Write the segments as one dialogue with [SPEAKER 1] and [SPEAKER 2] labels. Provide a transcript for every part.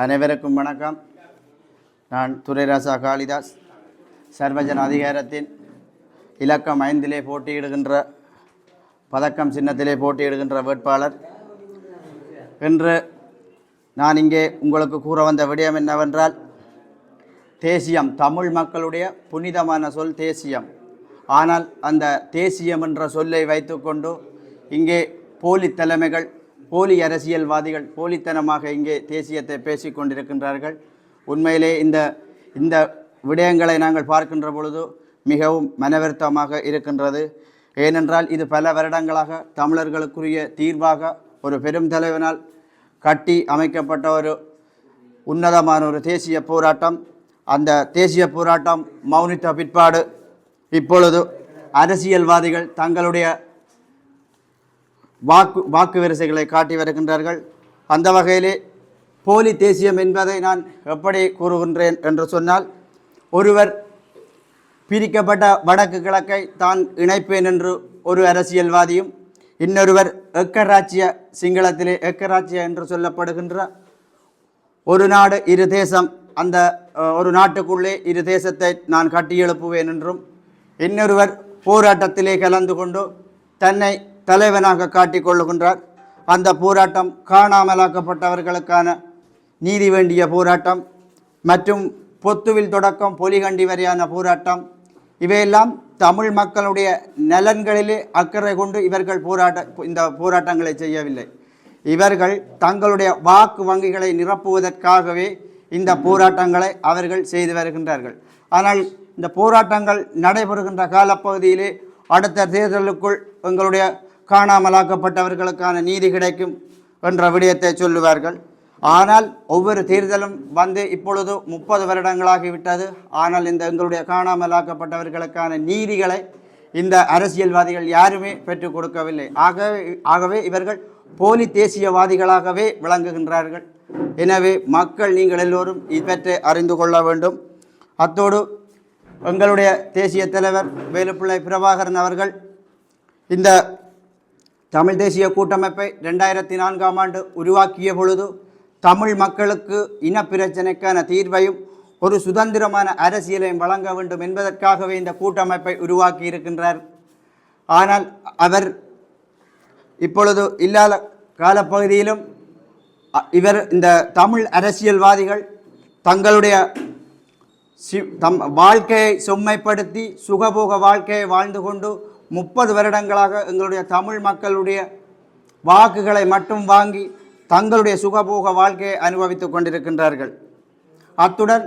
[SPEAKER 1] அனைவருக்கும் வணக்கம். நான் துரைராசா காளிதாஸ். சர்வஜன அதிகாரத்தின் இலக்கம் ஐந்திலே போட்டியிடுகின்ற பதக்கம் சின்னத்திலே போட்டியிடுகின்ற வேட்பாளர். இன்று நான் இங்கே உங்களுக்கு கூற வந்த விடயம் என்னவென்றால் தேசியம் தமிழ் மக்களுடைய புனிதமான சொல் தேசியம். ஆனால் அந்த தேசியம் என்ற சொல்லை வைத்துக்கொண்டு இங்கே போலி தலைமைகள் போலி அரசியல்வாதிகள் போலித்தனமாக இங்கே தேசியத்தை பேசிக் கொண்டிருக்கின்றார்கள். உண்மையிலே இந்த இந்த விடயங்களை நாங்கள் பார்க்கின்ற பொழுது மிகவும் மனவருத்தமாக இருக்கின்றது. ஏனென்றால் இது பல வருடங்களாக தமிழர்களுக்குரிய தீர்வாக ஒரு பெரும் தலைவனால் கட்டி அமைக்கப்பட்ட ஒரு உன்னதமான ஒரு தேசிய போராட்டம். அந்த தேசிய போராட்டம் மௌனித்த பிற்பாடு இப்பொழுது அரசியல்வாதிகள் தங்களுடைய வாக்கு வாக்கு வரிசைகளை காட்டி வருகின்றார்கள். அந்த வகையிலே போலி தேசியம் என்பதை நான் எப்படி கூறுகின்றேன் என்று சொன்னால் ஒருவர் பிரிக்கப்பட்ட வடக்கு கிழக்கை தான் இணைப்பேன் என்று ஒரு அரசியல்வாதியும் இன்னொருவர் எக்கராட்சிய சிங்களத்திலே எக்கராட்சிய என்று சொல்லப்படுகின்ற ஒரு நாடு இரு தேசம் அந்த ஒரு நாட்டுக்குள்ளே இரு தேசத்தை நான் கட்டியெழுப்புவேன் என்றும் இன்னொருவர் போராட்டத்திலே கலந்து கொண்டு தன்னை தலைவனாக காட்டிக் கொள்ளுகின்றார். அந்த போராட்டம் காணாமலாக்கப்பட்டவர்களுக்கான நீதி வேண்டிய போராட்டம் மற்றும் பொத்துவில் தொடக்கம் பொலிகண்டி வரையான போராட்டம். இவையெல்லாம் தமிழ் மக்களுடைய நலன்களிலே அக்கறை கொண்டு இவர்கள் போராட்ட இந்த போராட்டங்களை செய்யவில்லை. இவர்கள் தங்களுடைய வாக்கு வங்கிகளை நிரப்புவதற்காகவே இந்த போராட்டங்களை அவர்கள் செய்து வருகின்றார்கள். ஆனால் இந்த போராட்டங்கள் நடைபெறுகின்ற காலப்பகுதியிலே அடுத்த தேர்தலுக்குள் எங்களுடைய காணாமலாக்கப்பட்டவர்களுக்கான நீதி கிடைக்கும் என்ற விடயத்தை சொல்லுவார்கள். ஆனால் ஒவ்வொரு தேர்தலும் வந்து இப்பொழுது முப்பது வருடங்களாகிவிட்டது. ஆனால் இந்த எங்களுடைய காணாமலாக்கப்பட்டவர்களுக்கான நீதிகளை இந்த அரசியல்வாதிகள் யாருமே பெற்றுக் கொடுக்கவில்லை. ஆகவே ஆகவே இவர்கள் போலி தேசியவாதிகளாகவே விளங்குகின்றார்கள். எனவே மக்கள் நீங்கள் எல்லோரும் இவற்றை அறிந்து கொள்ள வேண்டும். அத்தோடு எங்களுடைய தேசிய தலைவர் வேலுப்பிள்ளை பிரபாகரன் அவர்கள் இந்த தமிழ் தேசிய கூட்டமைப்பை ரெண்டாயிரத்தி நான்காம் ஆண்டு உருவாக்கிய பொழுது தமிழ் மக்களுக்கு இனப்பிரச்சனைக்கான தீர்வையும் ஒரு சுதந்திரமான அரசியலையும் வழங்க வேண்டும் என்பதற்காகவே இந்த கூட்டமைப்பை உருவாக்கி இருக்கின்றார். ஆனால் அவர் இப்பொழுது இல்லாத காலப்பகுதியிலும் அ- இவர் இந்த தமிழ் அரசியல்வாதிகள் தங்களுடைய தம் வாழ்க்கையை செம்மைப்படுத்தி சுகபோக வாழ்க்கையை வாழ்ந்து கொண்டு முப்பது வருடங்களாக எங்களுடைய தமிழ் மக்களுடைய வாக்குகளை மட்டும் வாங்கி தங்களுடைய சுகபோக வாழ்க்கையை அனுபவித்துக் கொண்டிருக்கின்றார்கள். அத்துடன்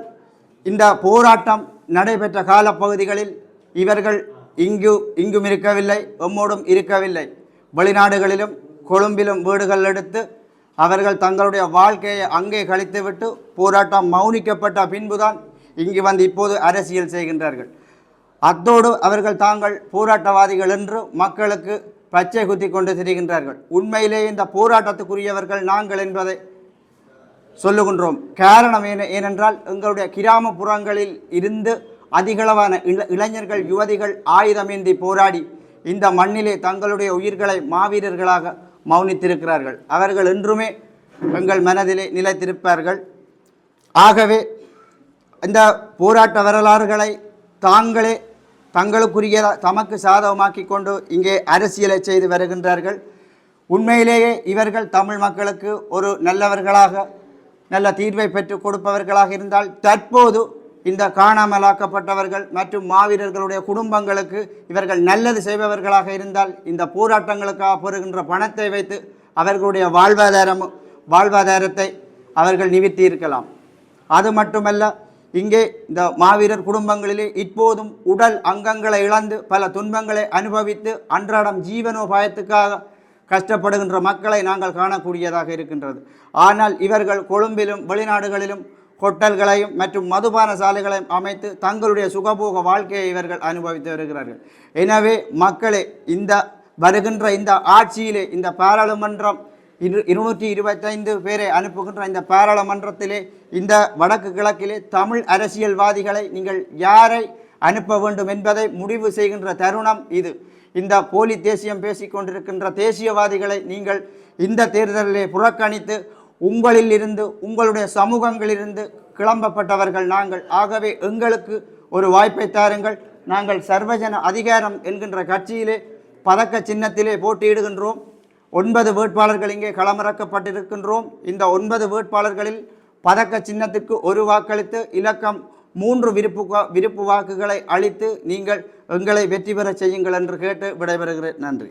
[SPEAKER 1] இந்த போராட்டம் நடைபெற்ற காலப்பகுதிகளில் இவர்கள் இங்கு இங்கும் இருக்கவில்லை எம்மோடும் இருக்கவில்லை. வெளிநாடுகளிலும் கொழும்பிலும் வீடுகள் எடுத்து அவர்கள் தங்களுடைய வாழ்க்கையை அங்கே கழித்துவிட்டு போராட்டம் மௌனிக்கப்பட்ட பின்புதான் இங்கு வந்து இப்போது அரசியல் செய்கின்றார்கள். அத்தோடு அவர்கள் தாங்கள் போராட்டவாதிகள் என்று மக்களுக்கு பச்சை குத்தி கொண்டு திரிகின்றார்கள். உண்மையிலேயே இந்த போராட்டத்துக்குரியவர்கள் நாங்கள் என்பதை சொல்லுகின்றோம். காரணம் ஏன ஏனென்றால் எங்களுடைய கிராமப்புறங்களில் இருந்து அதிகளவான இள இளைஞர்கள் யுவதிகள் ஆயுதமேந்தி போராடி இந்த மண்ணிலே தங்களுடைய உயிர்களை மாவீரர்களாக மௌனித்திருக்கிறார்கள். அவர்கள் என்றுமே எங்கள் மனதிலே நிலைத்திருப்பார்கள். ஆகவே இந்த போராட்ட வரலாறுகளை தாங்களே தங்களுக்குரிய தமக்கு சாதகமாக்கி கொண்டு இங்கே அரசியலை செய்து வருகின்றார்கள். உண்மையிலேயே இவர்கள் தமிழ் மக்களுக்கு ஒரு நல்லவர்களாக நல்ல தீர்வை பெற்றுக் கொடுப்பவர்களாக இருந்தால் தற்போது இந்த காணாமலாக்கப்பட்டவர்கள் மற்றும் மாவீரர்களுடைய குடும்பங்களுக்கு இவர்கள் நல்லது செய்பவர்களாக இருந்தால் இந்த போராட்டங்களுக்காக பெறுகின்ற பணத்தை வைத்து அவர்களுடைய வாழ்வாதாரம் வாழ்வாதாரத்தை அவர்கள் நிவித்தி இருக்கலாம் அது மட்டுமல்ல இங்கே இந்த மாவீரர் குடும்பங்களிலே இப்போதும் உடல் அங்கங்களை இழந்து பல துன்பங்களை அனுபவித்து அன்றாடம் ஜீவனோபாயத்துக்காக கஷ்டப்படுகின்ற மக்களை நாங்கள் காணக்கூடியதாக இருக்கின்றது. ஆனால் இவர்கள் கொழும்பிலும் வெளிநாடுகளிலும் ஹோட்டல்களையும் மற்றும் மதுபான சாலைகளையும் அமைத்து தங்களுடைய சுகபோக வாழ்க்கையை இவர்கள் அனுபவித்து வருகிறார்கள். எனவே மக்களே இந்த வருகின்ற இந்த ஆட்சியிலே இந்த பாராளுமன்றம் இரு இருநூற்றி இருபத்தைந்து பேரை அனுப்புகின்ற இந்த பாராளுமன்றத்திலே இந்த வடக்கு கிழக்கிலே தமிழ் அரசியல்வாதிகளை நீங்கள் யாரை அனுப்ப வேண்டும் என்பதை முடிவு செய்கின்ற தருணம் இது. இந்த போலி தேசியம் பேசிக்கொண்டிருக்கின்ற தேசியவாதிகளை நீங்கள் இந்த தேர்தலிலே புறக்கணித்து உங்களில் இருந்து உங்களுடைய சமூகங்களிலிருந்து கிளம்பப்பட்டவர்கள் நாங்கள். ஆகவே எங்களுக்கு ஒரு வாய்ப்பை தாருங்கள். நாங்கள் சர்வஜன அதிகாரம் என்கின்ற கட்சியிலே பதக்க சின்னத்திலே போட்டியிடுகின்றோம். ஒன்பது வேட்பாளர்கள் இங்கே களமிறக்கப்பட்டிருக்கின்றோம். இந்த ஒன்பது வேட்பாளர்களில் பதக்க சின்னத்துக்கு ஒரு வாக்களித்து இலக்கம் மூன்று விருப்பு விருப்பு வாக்குகளை அளித்து நீங்கள் எங்களை வெற்றி பெறச் செய்யுங்கள் என்று கேட்டு விடைபெறுகிறேன். நன்றி.